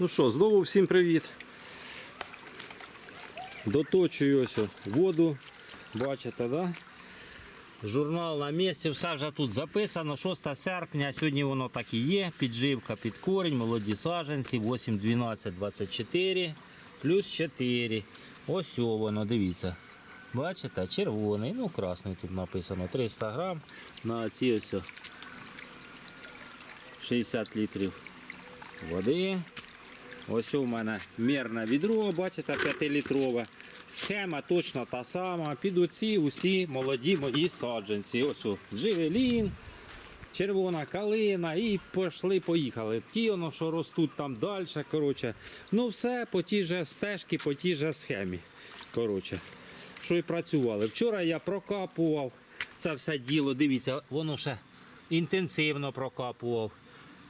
Ну що, знову всім привіт. Доточую ось воду. Бачите, да? Журнал на місці, все вже тут записано. 6 серпня, сьогодні воно так і є. Підживка під корінь, молоді саджанці, 8, 12, 24, плюс 4. Ось воно, дивіться. Бачите, червоний, ну красний тут написано. 300 грам на ці ось 60 літрів води. Ось у мене мірне відро, бачите, 5-літрове. Схема точно та сама. Під оці усі молоді мої саджанці. Ось о, Джевелін, червона калина і пішли, поїхали. Ті, воно, що ростуть там далі. Коротше. Ну все по тій же стежці, по тій же схемі. Коротше. Що і працювали. Вчора я прокапував це все діло. Дивіться, воно ще інтенсивно прокапував.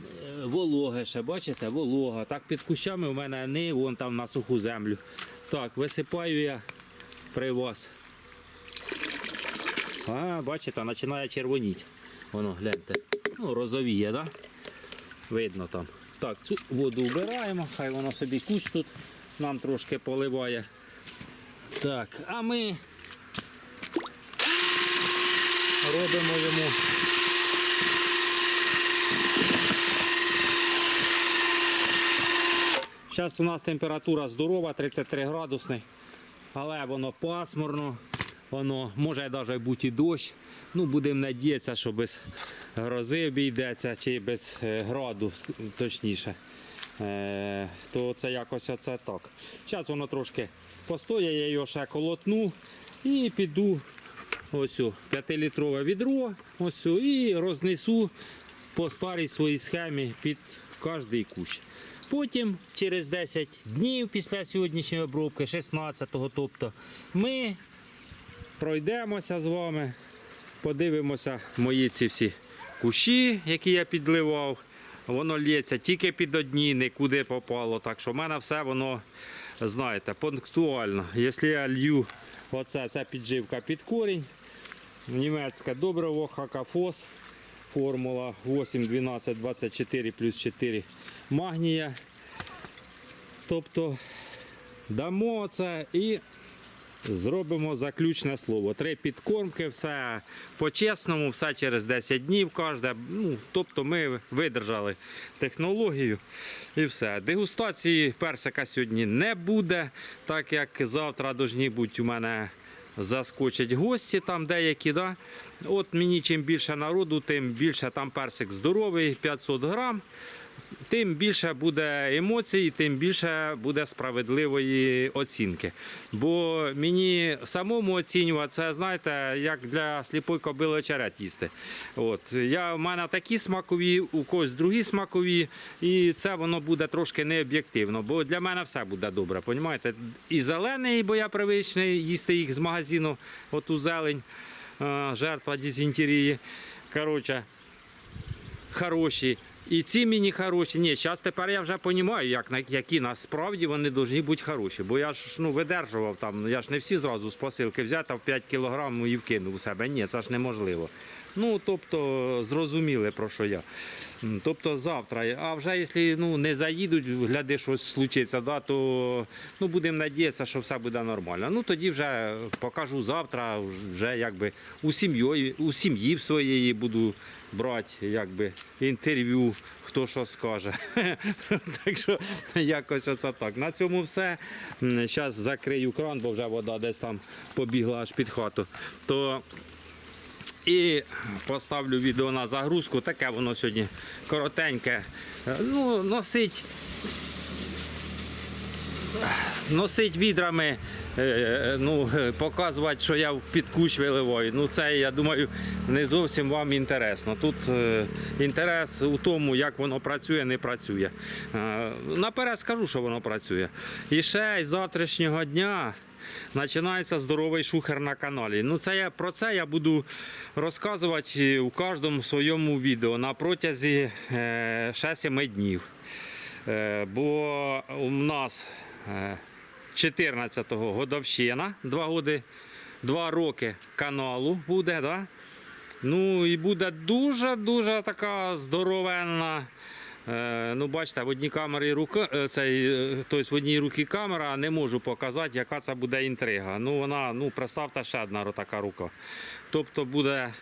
Е, Вологе ще, бачите, волога. Так під кущами у мене не вон там на суху землю. Так, висипаю я при вас. А, бачите, починає червоніти. Воно, гляньте. Ну, розовіє, да? Видно там. Так, цю воду вбираємо, хай воно собі кущ тут нам трошки поливає. Так, а ми робимо йому Зараз у нас температура здорова, 33 градусний, але воно пасмурно, воно може навіть бути і дощ. Ну, будемо надіятися, що без грози обійдеться чи без е, граду, точніше. Е, то це якось оце так. Зараз воно трошки постоє, я його ще колотну і піду ось 5-літрове відро ось і рознесу по старій своїй схемі під кожний кущ. Потім, через 10 днів після сьогоднішньої обробки, 16-го, тобто, ми пройдемося з вами, подивимося мої ці всі кущі, які я підливав. Воно лється тільки під одні, нікуди попало. Так що в мене все воно, знаєте, пунктуально. Якщо я лью оце, це підживка під корінь, німецьке добриво, хакафос, формула 8, 12, 24 плюс 4 магнія. Тобто дамо це і зробимо заключне слово. Три підкормки, все по-чесному, все через 10 днів кожне. Ну, тобто ми видержали технологію і все. Дегустації персика сьогодні не буде, так як завтра повинні бути у мене заскочать гості там деякі. Да? От мені чим більше народу, тим більше там персик здоровий, 500 грам. Тим більше буде емоцій, тим більше буде справедливої оцінки. Бо мені самому оцінювати, це знаєте, як для сліпої кобили очерет їсти. От. Я, в мене такі смакові, у когось другі смакові, і це воно буде трошки необ'єктивно, бо для мене все буде добре. Понімаєте? І зелений, бо я привичний їсти їх з магазину, оту зелень, е, жертва дизентерії. Коротше, хороші. І ці мені хороші. Ні, зараз тепер я вже розумію, як, які насправді вони повинні бути хороші. Бо я ж ну, видержував там, я ж не всі зразу з посилки взяв та в 5 кілограмів і вкинув у себе. Ні, це ж неможливо. Ну, тобто, зрозуміли про що я. Тобто завтра, а вже якщо ну, не заїдуть, гляди, щось случиться, да, то ну, будемо надіятися, що все буде нормально. Ну тоді вже покажу завтра, вже якби у сім'ї, у сім'ї своєї буду брати якби, інтерв'ю, хто що скаже. так що якось оце так. На цьому все. Зараз закрию кран, бо вже вода десь там побігла аж під хату. І поставлю відео на загрузку. Таке воно сьогодні коротеньке. Ну, носить. Носить відрами, е, ну, показувати, що я під кущ виливаю. Ну, це, я думаю, не зовсім вам інтересно. Тут е, інтерес у тому, як воно працює, не працює. Е, наперед скажу, що воно працює. І ще з завтрашнього дня починається здоровий шухер на каналі. Ну, це я, про це я буду розказувати у кожному своєму відео на протязі е, ще 7 днів. Е, бо у нас е, 14-го годовщина, 2 роки, 2 роки каналу буде. Да? Ну і буде дуже-дуже така здоровенна Е, ну, бачите, в одній камері рука, е, цей, е, тобто в одній руці камера, не можу показати, яка це буде інтрига. Ну, вона, ну, представте, ще одна така рука. Тобто буде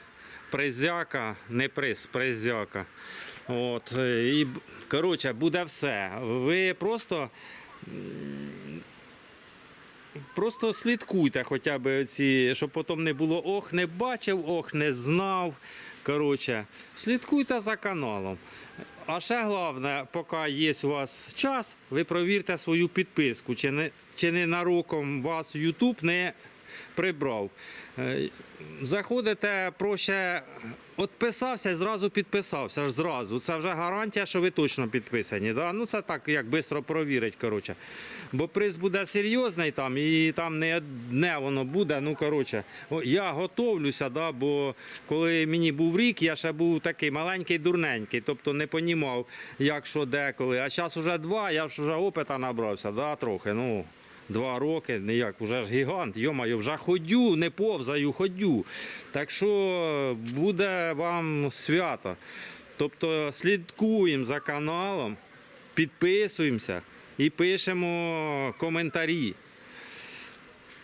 призяка, не приз, призяка. От, е, і, коротше, буде все. Ви просто Просто слідкуйте хоча б ці, щоб потім не було ох, не бачив, ох, не знав. Коротше, слідкуйте за каналом. А ще головне, поки є у вас час, ви провірте свою підписку, чи не, чи не нароком вас YouTube не прибрав. Е, Заходите проще, відписався і зразу підписався. Зразу. Це вже гарантія, що ви точно підписані. Да? Ну це так, як швидко провірить. Коротше. Бо приз буде серйозний там, і там не одне воно буде. Ну, коротше, я готовлюся, да, бо коли мені був рік, я ще був такий маленький, дурненький, тобто не понімав, як що деколи. А зараз вже два, я вже опита набрався, да, трохи. ну. Два роки, ніяк, вже ж гігант, йомаю, вже ходю, не повзаю, ходю. Так що буде вам свято. Тобто слідкуємо за каналом, підписуємося і пишемо коментарі.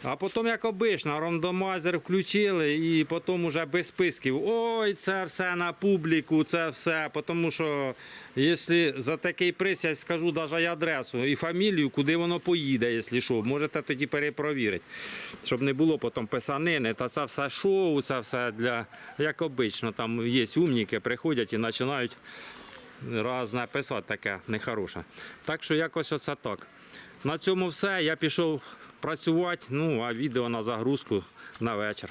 А потім, як обично, рандомайзер включили і потім уже без списків. Ой, це все на публіку, це все. Тому що якщо за такий приз я скажу навіть адресу і фамілію, куди воно поїде, якщо що, можете тоді перепровірити. Щоб не було потім писанини, та це все шоу, це все для, як обично, там є умніки, приходять і починають разне писати таке нехороше. Так що якось оце так. На цьому все. Я пішов працювати, ну а відео на загрузку на вечір.